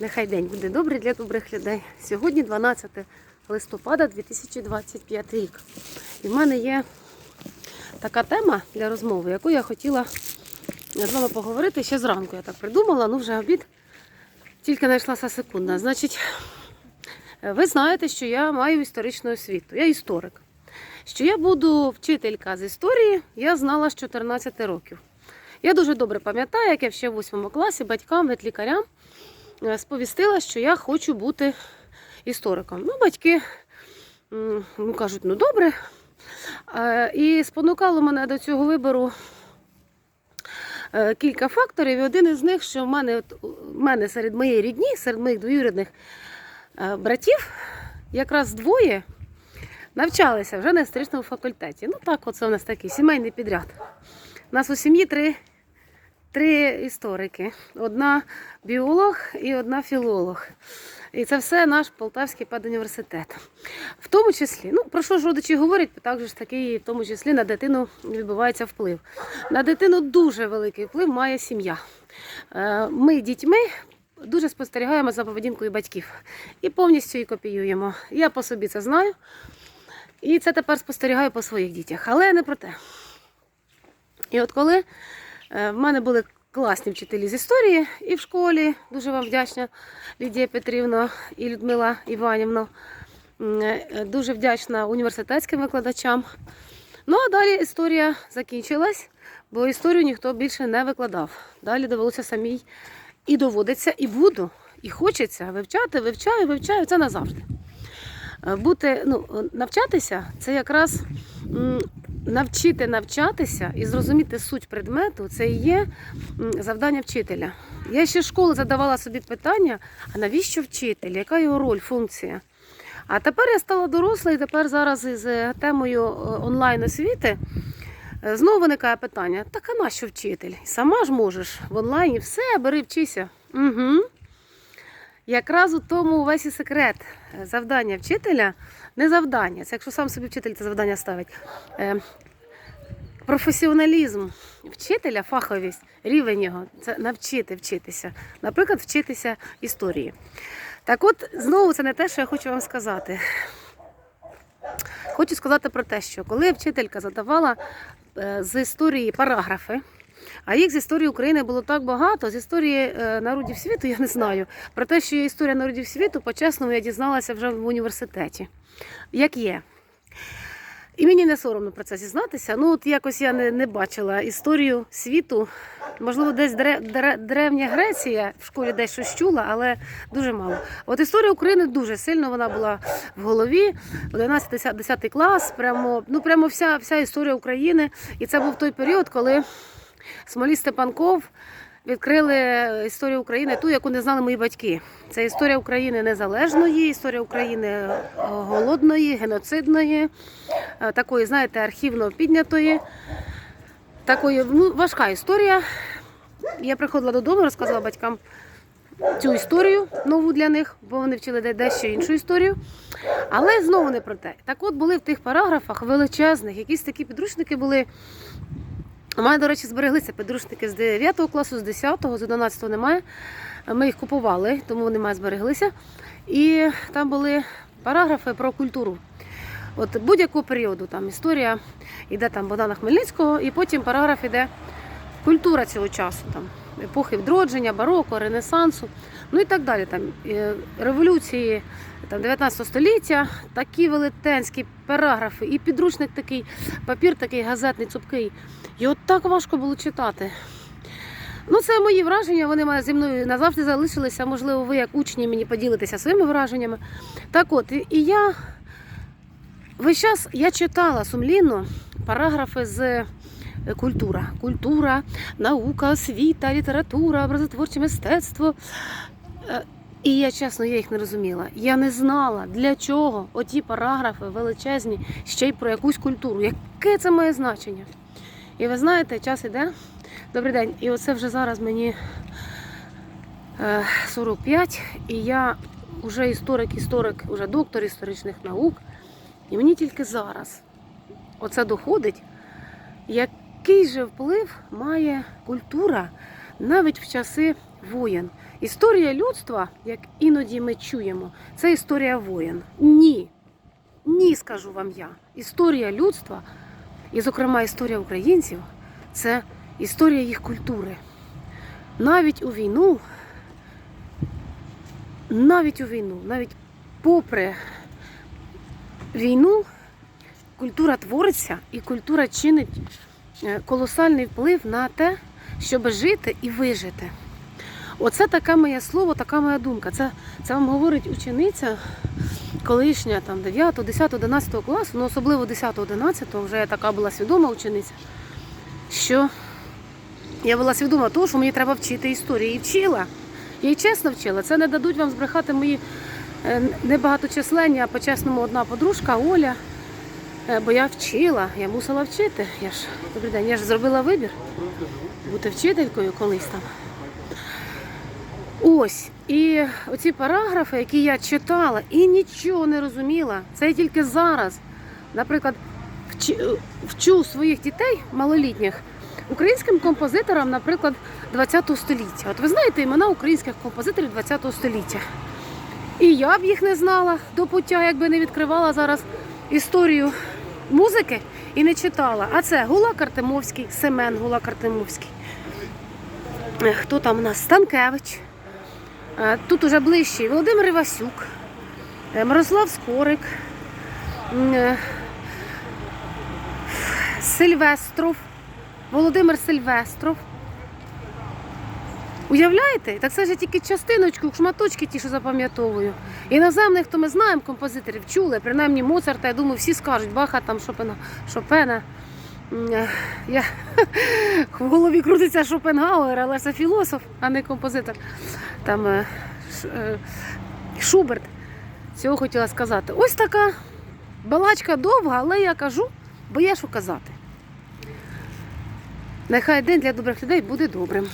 Нехай день буде добрий для добрих людей. Сьогодні 12 листопада 2025 рік. І в мене є така тема для розмови, яку я хотіла з вами поговорити ще зранку. Я так придумала, ну вже обід тільки знайшлася секунда. Значить, ви знаєте, що я маю історичну освіту. Я історик. Що я буду вчителька з історії, я знала з 14 років. Я дуже добре пам'ятаю, як я ще в 8 класі батькам, ветлікарям сповістила, що я хочу бути істориком. Ну, батьки ну, кажуть, ну добре. Е, І спонукало мене до цього вибору е, кілька факторів. І один із них, що в мене, от, у мене серед моєї рідні, серед моїх двоюрідних е, братів, якраз двоє навчалися вже на історичному факультеті. Ну так, оце у нас такий сімейний підряд. У нас у сім'ї три, три історики: одна біолог і одна філолог. І це все наш Полтавський педуніверситет. В тому числі, ну про що ж родичі говорять, так же ж таки, в тому числі на дитину відбувається вплив. На дитину дуже великий вплив має сім'я. Е, Ми дітьми дуже спостерігаємо за поведінкою батьків і повністю її копіюємо. Я по собі це знаю. І це тепер спостерігаю по своїх дітях. Але не про те. І от коли в мене були класні вчителі з історії і в школі, дуже вам вдячна Лідія Петрівна і Людмила Іванівна. Е, Дуже вдячна університетським викладачам. Ну а далі історія закінчилась, бо історію ніхто більше не викладав. Далі довелося самій і доводиться, і буду, і хочеться вивчати, вивчаю, вивчаю це назавжди. Е, Бути, ну, навчатися це якраз навчити навчатися і зрозуміти суть предмету це і є завдання вчителя. Я ще з школи задавала собі питання: а навіщо вчитель? Яка його роль, функція? А тепер я стала доросла і тепер зараз із е, темою е, онлайн освіти е, знову виникає питання: так а нащо вчитель? Сама ж можеш в онлайні все, бери вчися. Угу. Якраз у тому весь і секрет Е, завдання вчителя не завдання. Це якщо сам собі вчитель це завдання ставить. Е, Професіоналізм вчителя, фаховість, рівень його це навчити вчитися. Наприклад, вчитися історії. Так от, знову це не те, що я хочу вам сказати. Хочу сказати про те, що коли вчителька задавала е, з історії параграфи, а їх з історії України було так багато, з історії е, народів світу я не знаю. Про те, що є історія народів світу, по-чесному, я дізналася вже в університеті. Як є. І мені не соромно про це зізнатися. Ну, от якось я не, не бачила історію світу. Можливо, десь дре, дре, древня Греція в школі десь щось чула, але дуже мало. От історія України дуже сильно вона була в голові. 11-10 клас, прямо, ну, прямо вся, вся історія України. І це був той період, коли Смолій Степанков відкрили історію України, ту, яку не знали мої батьки. Це історія України незалежної, історія України е, голодної, геноцидної, е, такої, знаєте, архівно піднятої. Такої ну, важка історія. Я приходила додому, розказала батькам цю історію нову для них, бо вони вчили дещо іншу історію. Але знову не про те. Так от були в тих параграфах величезних, якісь такі підручники були. У мене, до речі, збереглися підручники з 9 класу, з 10, з 11 немає. Ми їх купували, тому вони мають збереглися. І там були параграфи про культуру. От будь-якого періоду там історія йде там Богдана Хмельницького, і потім параграф іде культура цього часу, там епохи відродження, бароко, Ренесансу, ну і так далі. Там е, революції там 19 століття, такі велетенські параграфи, і підручник такий, папір такий газетний, цупкий. От так важко було читати. Ну, це мої враження, вони мене зі мною назавжди залишилися. Можливо, ви, як учні, мені поділитеся своїми враженнями. Так от, і- і я весь час я читала сумлінно параграфи з е, культура. Культура, наука, освіта, література, образотворче мистецтво. Е, І я чесно, я їх не розуміла. Я не знала, для чого оті параграфи величезні, ще й про якусь культуру. Яке це має значення? І ви знаєте, час іде. Добрий день. І оце вже зараз мені е, 45, і я вже історик-історик, вже доктор історичних наук. І мені тільки зараз оце доходить, який же вплив має культура навіть в часи воєн. Історія людства, як іноді ми чуємо, це історія воєн. Ні. Ні, скажу вам я. Історія людства, і, зокрема, історія українців, це історія їх культури. Навіть у війну, навіть у війну, навіть попри війну, культура твориться і культура чинить е, колосальний вплив на те, щоб жити і вижити. Оце таке моє слово, така моя думка. Це, це вам говорить учениця колишня там 9, 10, 11 класу, ну особливо 10, 11, вже я така була свідома учениця, що я була свідома того, що мені треба вчити історію. І вчила. Я і чесно вчила. Це не дадуть вам збрехати мої е, небагаточисленні, а по-чесному одна подружка Оля. Е, Бо я вчила, я мусила вчити. Я ж добрий день, я ж зробила вибір бути вчителькою колись там. Ось. І оці параграфи, які я читала і нічого не розуміла, це я тільки зараз, наприклад, вчу своїх дітей малолітніх українським композиторам, наприклад, 20 століття. От ви знаєте імена українських композиторів 20 століття. І я б їх не знала до пуття, якби не відкривала зараз історію музики і не читала. А це Гулак Артемовський, Семен Гулак Артемовський. Е, Хто там у нас? Станкевич. Е, Тут уже ближчий Володимир Івасюк, е, Мирослав Скорик, Сильвестров, Володимир Сильвестров. Уявляєте? Так це ж тільки частиночку, шматочки ті, що запам'ятовую. Іноземних, то ми знаємо композиторів, чули, принаймні Моцарта, я думаю, всі скажуть, Баха, там Шопена, Шопена. Е, Я в голові крутиться Шопенгауер, але це філософ, а не композитор. Там е, е, Шуберт. Цього хотіла сказати. Ось така балачка довга, але я кажу, бо є що казати. Нехай день для добрих людей буде добрим.